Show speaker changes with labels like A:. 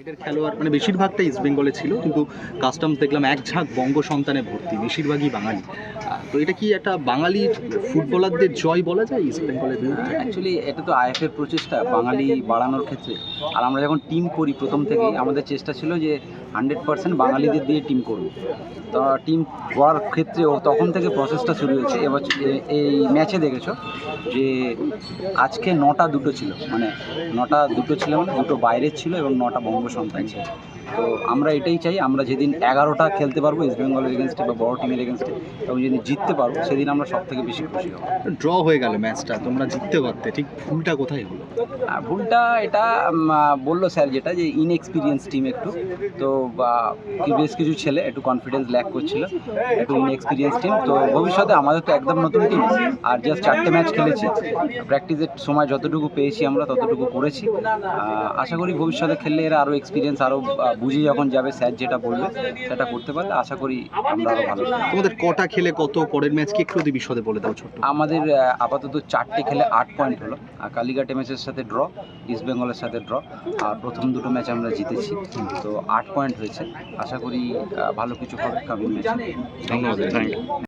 A: এটার খেলোয়াড় মানে বেশিরভাগটা ইস্ট বেঙ্গলে ছিল, কিন্তু কাস্টমস দেখলাম এক ঝাঁক বঙ্গ সন্তানে ভর্তি, বেশিরভাগই বাঙালি। তো এটা কি একটা বাঙালি ফুটবলারদের জয় বলা যায় ইস্ট বেঙ্গলের
B: অ্যাকচুয়ালি এটা তো আইএফের প্রচেষ্টা, বাঙালি বাড়ানোর ক্ষেত্রে। আর আমরা যখন টিম করি, প্রথম থেকেই আমাদের চেষ্টা ছিল যে হান্ড্রেড পার্সেন্ট বাঙালিদের দিয়ে টিম করব। তো টিম করার ক্ষেত্রে ও তখন থেকে প্রসেসটা শুরু হয়েছে। এবার এই ম্যাচে দেখেছ যে আজকে নটা দুটো ছিল। মানে নটা দুটো ছিল মানে দুটো বাইরের ছিল এবং নটা বঙ্গ সন্তান ছিল। তো আমরা এটাই চাই আমরা যেদিন এগারোটা খেলতে পারব ইস্ট বেঙ্গলের এগেনস্টে বা বড় টিমের এগেনস্টে এবং যেদিন জিততে পারব সেদিন আমরা সব থেকে বেশি খুশি হব।
A: ড্র হয়ে গেল ম্যাচটা তোমরা জিততে পারতে ঠিক ভুলটা কোথায় হলো?
B: আর ভুলটা এটা বলল স্যার যেটা যে ইনএক্সপিরিয়েন্স টিম একটু তো বেশ কিছু ছেলে একটু কনফিডেন্স ল্যাক করছিল একটু ইনএক্সপিরিয়েন্স টিম তো ভবিষ্যতে আমাদের তো একদম নতুন টিম আর জাস্ট চারটে ম্যাচ খেলেছি প্র্যাকটিসের সময় যতটুকু পেয়েছি আমরা ততটুকু করেছি। আশা করি ভবিষ্যতে খেললে এরা আরও এক্সপিরিয়েন্স আরও বুঝে যখন যাবে স্যার যেটা বলবে সেটা করতে পারলে আশা করি আমরা আরও ভালো।
A: তোমাদের কটা খেলে কত পরের ম্যাচ? কি একটু বিশদে বলে দাও ছোট্ট।
B: আমাদের আপাতত চারটে খেলে আট পয়েন্ট হলো। আর কালিঘাট এমএসের সাথে ড্র ইস্ট বেঙ্গলের সাথে ড্র আর প্রথম দুটো ম্যাচ আমরা জিতেছি। তো আট পয়েন্ট হয়েছে। আশা করি ভালো কিছু হবে কামিং ম্যাচে
A: ধন্যবাদ থ্যাংক ইউ